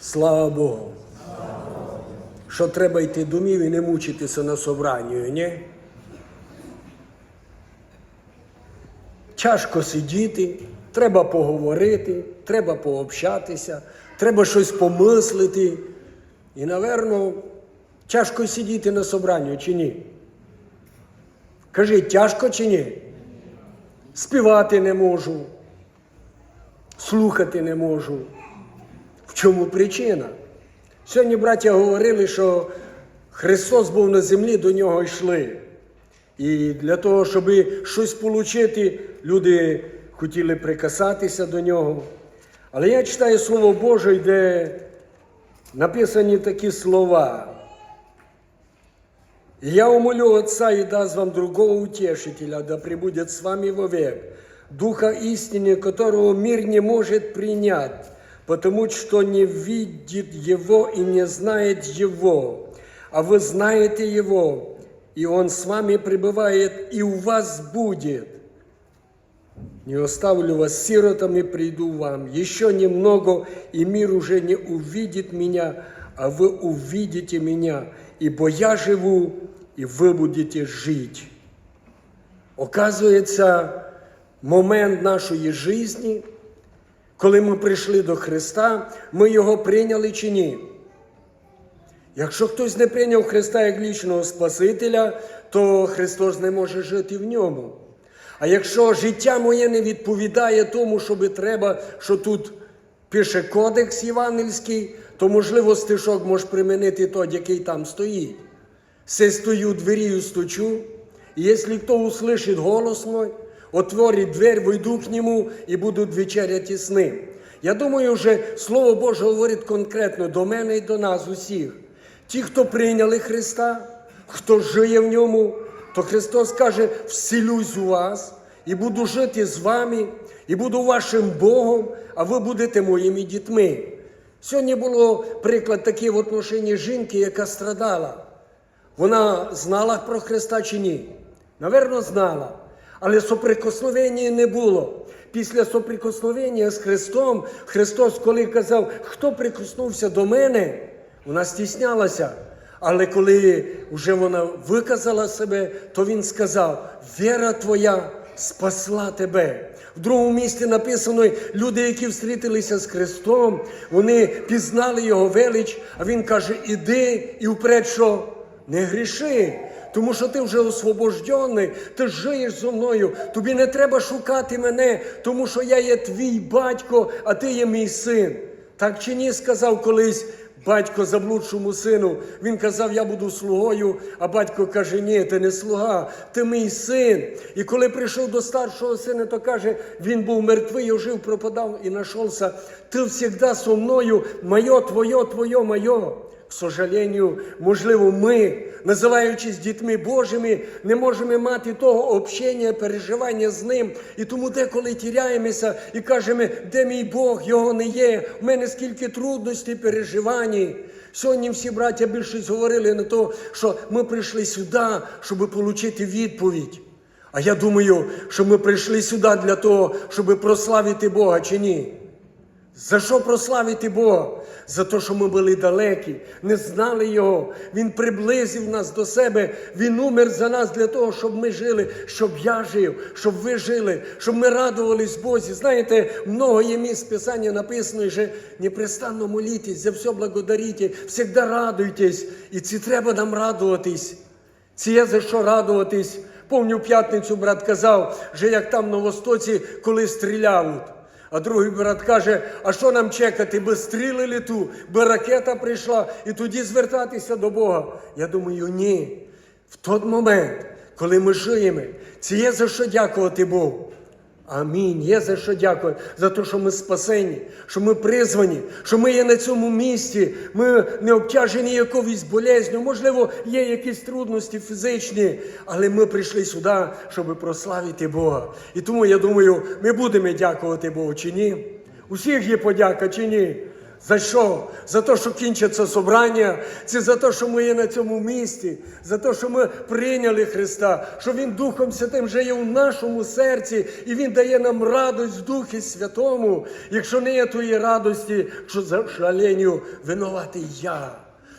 Слава Богу. Що треба йти домів і не мучитися на собранню, ні? Тяжко сидіти, треба поговорити, треба пообщатися, треба щось помислити. І, напевно, тяжко сидіти на собранню чи ні? Кажи, тяжко чи ні? Співати не можу, слухати не можу. Чому причина? Сьогодні браття говорили, що Христос був на землі, до нього йшли. І для того, щоб щось отримати, люди хотіли прикасатися до нього. Але я читаю Слово Боже, де написані такі слова. «Я умолю Отца и даст вам другого утешителя, да пребудет с вами вовек, Духа истины, которого мир не может принять, потому что не видит Его и не знает Его. А вы знаете Его, и Он с вами пребывает, и у вас будет. Не оставлю вас сиротами, приду вам. Еще немного, и мир уже не увидит меня, а вы увидите меня, ибо я живу, и вы будете жить. Оказується, момент нашої житті, коли ми прийшли до Христа, ми його прийняли чи ні? Якщо хтось не прийняв Христа як лічного Спасителя, то Христос не може жити в ньому. А якщо життя моє не відповідає тому, що треба, що тут пише кодекс євангельський, то можливо стишок можеш примінити той, який там стоїть. Се стою дверію стучу, и если кто услышит голос мой, отворит дверь, войду к нему и буду вечеряти с ним. Я думаю, вже Слово Боже говорить конкретно до мене і до нас усіх. Ті, хто прийняли Христа, хто жиє в ньому, то Христос каже, вселюсь у вас і буду жити з вами, і буду вашим Богом, а ви будете моїми дітьми. Сьогодні було приклад такий в отношенні жінки, яка страдала. Вона знала про Христа чи ні? Наверно, знала. Але соприкосновення не було. Після соприкосновення з Христом, Христос, коли казав, хто прикоснувся до мене, вона стіснялася. Але коли вже вона виказала себе, то він сказав: віра твоя спасла тебе. В другому місці написано, люди, які встрітилися з Христом, вони пізнали Його велич, а Він каже: іди і вперед, що не гріши. Тому що ти вже освобождений, ти живеш зо мною. Тобі не треба шукати мене, тому що я є твій батько, а ти є мій син. Так чи ні, сказав колись батько заблудшому сину. Він казав, я буду слугою, а батько каже, ні, ти не слуга, ти мій син. І коли прийшов до старшого сина, то каже, він був мертвий, ожив, пропадав і знайшовся. Ти завжди со мною, моє, твоє, твоє, моє. К сожалению, можливо, ми, називаючись дітьми Божими, не можемо мати того общення, переживання з ним. І тому деколи тіряємося і кажемо, де мій Бог, його не є. У мене скільки трудностей, переживань. Сьогодні всі браття більшість говорили на те, що ми прийшли сюди, щоб отримати відповідь. А я думаю, що ми прийшли сюди для того, щоб прославити Бога чи ні. За що прославити Бога? За те, що ми були далекі, не знали Його. Він приблизив нас до себе, Він умер за нас для того, щоб ми жили, щоб я жив, щоб ви жили, щоб ми радувались Бозі. Знаєте, много є місць Писання написано, що непрестанно молітесь, за все благодарите, завжди радуйтесь. І це треба нам радуватись. Це є за що радуватись. Помню, п'ятницю брат казав, що як там на Востоці, коли стріляють. А другий брат каже, а що нам чекати, би стріли літу, би ракета прийшла і тоді звертатися до Бога. Я думаю, ні. В той момент, коли ми жиємо, це є за що дякувати Богу. Амінь. Є за що дякую за те, що ми спасені, що ми призвані, що ми є на цьому місці, ми не обтяжені якоюсь болезню. Можливо, є якісь трудності фізичні, але ми прийшли сюди, щоб прославити Бога. І тому я думаю, ми будемо дякувати Богу чи ні. Усіх є подяка чи ні. За що? За те, що кінчиться собрання, це за те, що ми є на цьому місці, за те, що ми прийняли Христа, що Він Духом Святим живе у нашому серці, і Він дає нам радость в Духі Святому. Якщо не є тої радості, що за шаленню винуватий я.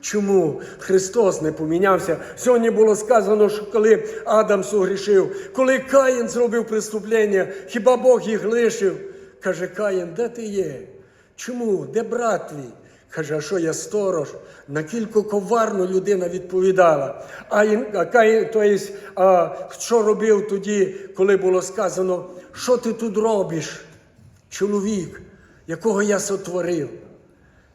Чому Христос не помінявся? Сьогодні було сказано, що коли Адам согрішив, коли Каїн зробив преступлення, хіба Бог їх лишив? Каже Каїн, де ти є? Чому? Де брат твій? Каже, а що я сторож? На кілько коварно людина відповідала. А, то є, а, що робив тоді, коли було сказано, що ти тут робиш? Чоловік, якого я сотворив.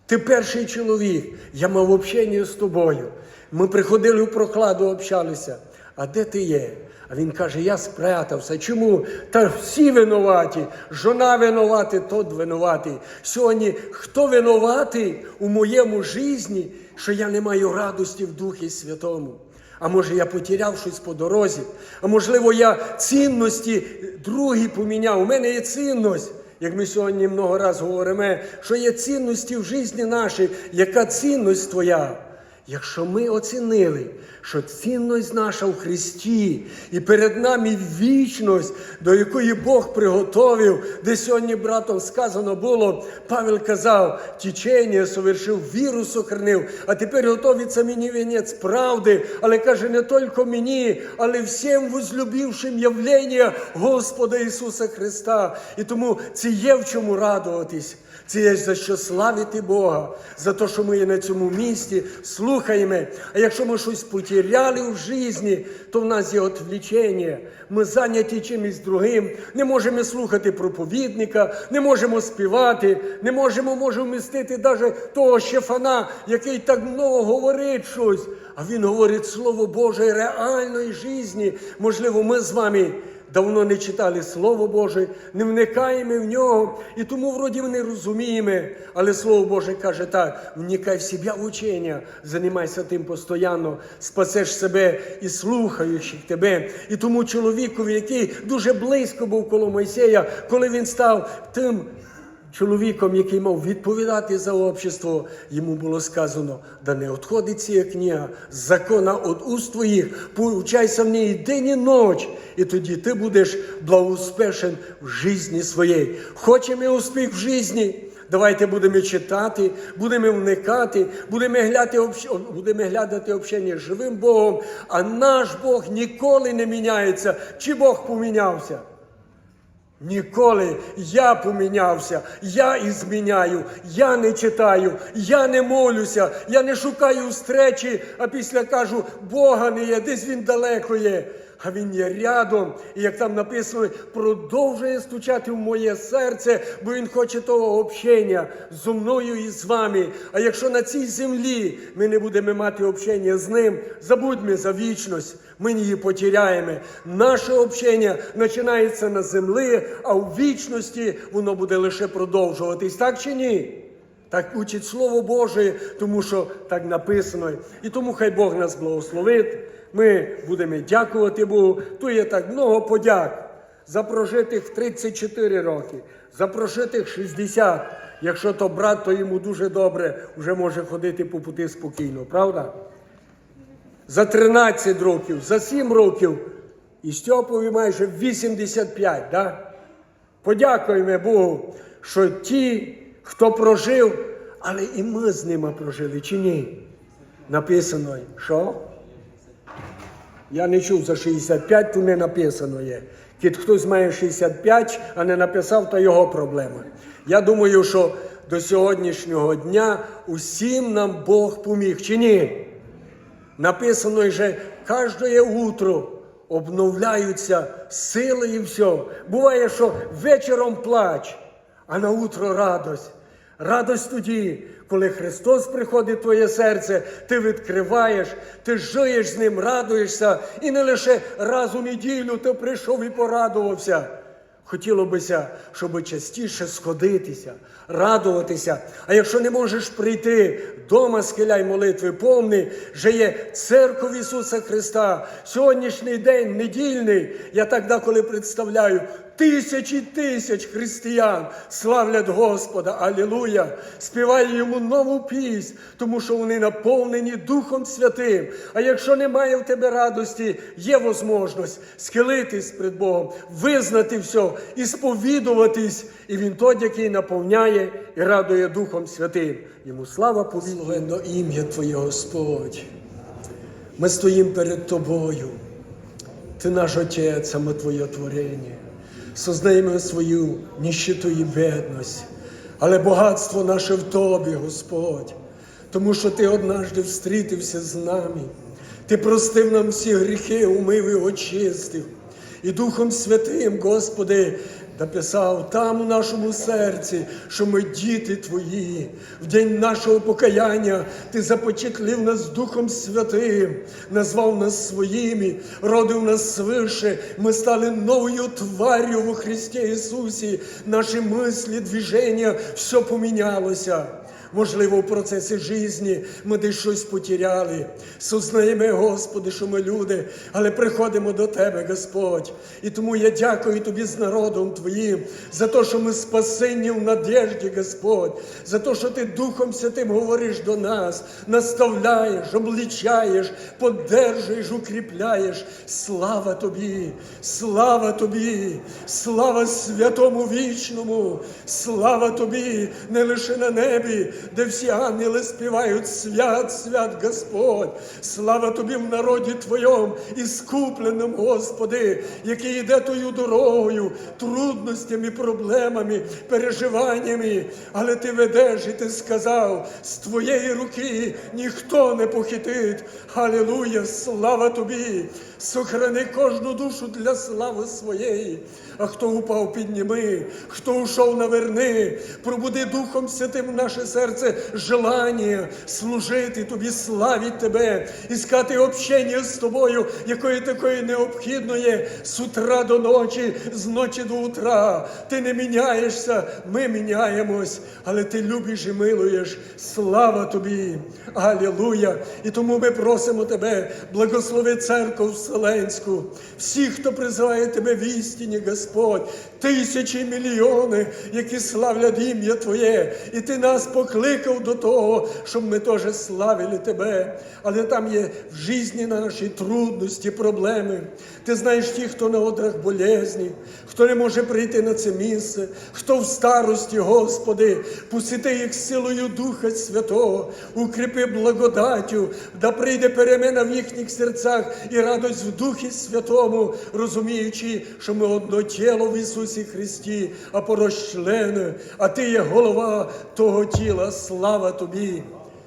Ти перший чоловік, я мав общення з тобою. Ми приходили в прокладу, общалися. А де ти є? А він каже: я спрятався. Чому? Та всі винуваті. Жона винувата, тот винуватий. Сьогодні хто винуватий у моєму житті, що я не маю радості в Духі Святому? А може я потеряв щось по дорозі? А можливо, я цінності другі поміняв. У мене є цінність. Як ми сьогодні много раз говоримо, що є цінності в житті нашій, яка цінність твоя? Якщо ми оцінили, що цінність наша в Христі, і перед нами вічність, до якої Бог приготовив, де сьогодні братом сказано було, Павел казав, тічення совершив, віру сохранив, а тепер готовиться мені вінець правди, але каже, не тільки мені, але всім возлюбившим явлення Господа Ісуса Христа. І тому це є в чому радуватись. Це є за що славити Бога, за те, що ми є на цьому місці, слухаємо. А якщо ми щось потеряли в житті, то в нас є отвлічення. Ми зайняті чимось другим, не можемо слухати проповідника, не можемо співати, не можемо може вмістити навіть того Щефана, який так много говорить щось. А він говорить Слово Боже реальної житті. Можливо, ми з вами давно не читали Слово Боже, не вникаємо в нього, і тому вроді не розуміємо. Але Слово Боже каже так: вникай в себе в учення, займайся тим постійно, спасеш себе і слухаючих тебе. І тому чоловікові, який дуже близько був коло Мойсея, коли він став тим. Чоловіком, який мав відповідати за общество, йому було сказано, да не відходить ця книга з закона від уст твоїх, поучайся в ній день і ніч, і тоді ти будеш благоуспешен в житті своїй. Хочемо успіх в житті? Давайте будемо читати, будемо вникати, будемо глядати, будемо глядати общення живим Богом, а наш Бог ніколи не міняється. Чи Бог помінявся? Ніколи я помінявся, я і зміняю, я не читаю, я не молюся, я не шукаю встречі, а після кажу, Бога не є, десь він далеко є. А він є рядом, і як там написано, продовжує стучати в моє серце, бо він хоче того общення зо мною і з вами. А якщо на цій землі ми не будемо мати общення з ним, забудьмо за вічність, ми її потеряємо. Наше общення починається на землі, а в вічності воно буде лише продовжуватись, так чи ні? Так учить Слово Боже, тому що так написано. І тому хай Бог нас благословить. Ми будемо дякувати Богу. Тут є так много подяк за прожитих 34 роки, за прожитих 60. Якщо то брат, то йому дуже добре вже може ходити по пути спокійно, правда? За 13 років, за 7 років. І Стьопові майже 85, да? Подякуємо Богу, що ті, хто прожив, але і ми з ними прожили, чи ні? Написано, що? Я не чув за 65, то не написано є. Кіт хтось має 65, а не написав, то його проблема. Я думаю, що до сьогоднішнього дня усім нам Бог поміг, чи ні? Написано що кожне утро обновляються сили і все. Буває, що вечором плач, а на утро радость. Радость тоді, коли Христос приходить в твоє серце, ти відкриваєш, ти жиєш з ним, радуєшся, і не лише раз у неділю ти прийшов і порадувався. Хотіло бися, щоб частіше сходитися, радуватися. А якщо не можеш прийти, дома схиляй молитви, помни, що є церква Ісуса Христа. Сьогоднішній день недільний. Я так деколи представляю, Тисячі тисяч християн славлять Господа, Алілуя! Співає йому нову піснь, тому що вони наповнені Духом Святим. А якщо немає в тебе радості, є можливість схилитись перед Богом, визнати все і сповідуватись. І він той, який наповняє і радує Духом Святим. Йому слава повідленно ім'я Твоє, Господь. Ми стоїмо перед Тобою. Ти наш Отець, а ми Твоє творення. Сознаємо свою ніщиту і бідність, але багатство наше в Тобі, Господь, тому що Ти однажды встрітився з нами. Ти простив нам всі гріхи, умив і очистив. І Духом Святим, Господи, написав там у нашому серці, що ми діти Твої. В день нашого покаяння Ти започатлив нас Духом Святим, назвав нас своїми, родив нас свише. Ми стали новою тварю во Христі Ісусі. Наші мислі, движення, все помінялося. Можливо, в процесі житті ми десь щось потеряли. Сознаємо, Господи, що ми люди, але приходимо до Тебе, Господь. І тому я дякую Тобі з народом Твоїм за те, що ми спасені в надежді, Господь, за те, що Ти Духом Святим говориш до нас, наставляєш, обличаєш, поддержуєш, укріпляєш. Слава Тобі, слава Тобі, слава святому вічному, слава Тобі, не лише на небі де всі ангели співають свят, свят Господь. Слава тобі в народі Твоєму, іскупленому, Господи, який йде тою дорогою, трудностями, проблемами, переживаннями. Але ти ведеш і ти сказав, з твоєї руки ніхто не похитить. Халилуя, слава тобі! Сохрани кожну душу для слави своєї. А хто упав, підніми, хто ушов, наверни, пробуди Духом Святим наше серце желання служити тобі, славити тебе, іскати общення з тобою, якої такої необхідної з утра до ночі, з ночі до утра. Ти не міняєшся, ми міняємось, але ти любиш і милуєш. Слава тобі! Алілуя! І тому ми просимо тебе, благослови церкву Вселенську, всіх, хто призиває тебе в істині, Господь, тисячі мільйони, які славлять ім'я Твоє, і Ти нас покликав до того, щоб ми теж славили Тебе. Але там є в житті наші трудності, проблеми. Ти знаєш ті, хто на одрах болезні, хто не може прийти на це місце, хто в старості, Господи, посіти їх силою Духа Святого, укріпи благодаттю, да прийде перемена в їхніх серцях і радость в Духі Святому, розуміючи, що ми одно тіло в Ісусі Христі, а порозчлени, а Ти є голова того тіла. Слава Тобі!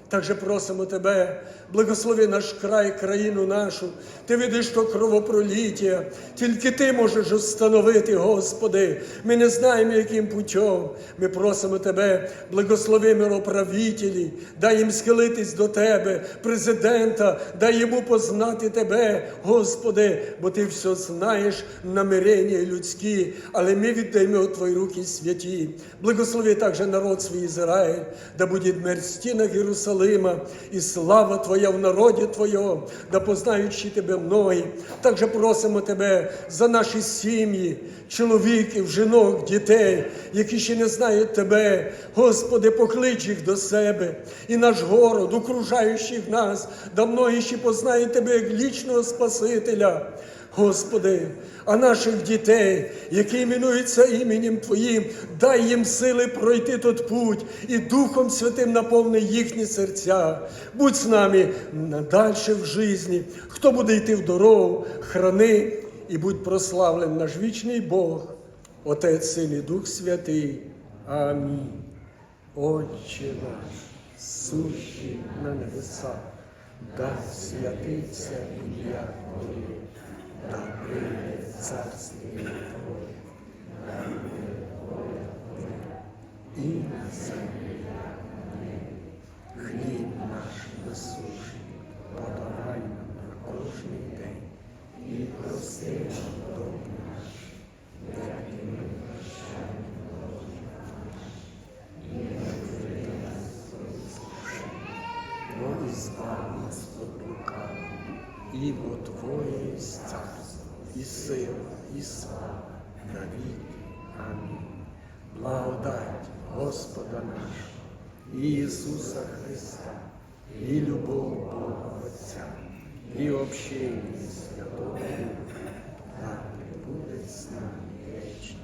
Также просимо Тебе, благослови наш край, країну нашу. Ти видиш то кровопроліття, тільки Ти можеш встановити, Господи. Ми не знаємо, яким путем. Ми просимо Тебе, благослови мироправителі, дай їм схилитись до Тебе, президента, дай йому познати Тебе, Господи, бо Ти все знаєш, намирення людські, але ми віддаємо у Твої руки святі. Благослови також народ свій Ізраїль, да буде мир в стінах Єрусалима, і слава Твоя в народі Твоєму, да познаючи Тебе многі. Також просимо Тебе за наші сім'ї, чоловіків, жінок, дітей, які ще не знають Тебе. Господи, поклич їх до себе і наш город, окружаючих нас, да многі ще познають Тебе як лічного Спасителя. Господи, а наших дітей, які іменуються іменем Твоїм, дай їм сили пройти тот путь і Духом Святим наповни їхні серця. Будь з нами надальше в житті. Хто буде йти в дорогу, храни і будь прославлен наш вічний Бог, Отець, Син і Дух Святий. Амінь. Отче наш, сущий на небесах, да святиться ім'я Твоє да прийде царство Твоє, да буде воля і на землі, як на небі. Хліб наш насущний, подавай нам на кожний день, і прости нам долг наш, як і ми прощаємо нашим, і не нас в іскушення, но нас от лукавого, Ибо Твое есть царство, и сила, и слава, навіки. Амінь. Благодать Господа нашого, Ісуса Христа, і любов Бога Отця, і общення Святого Духа, так і буде з нами вічно.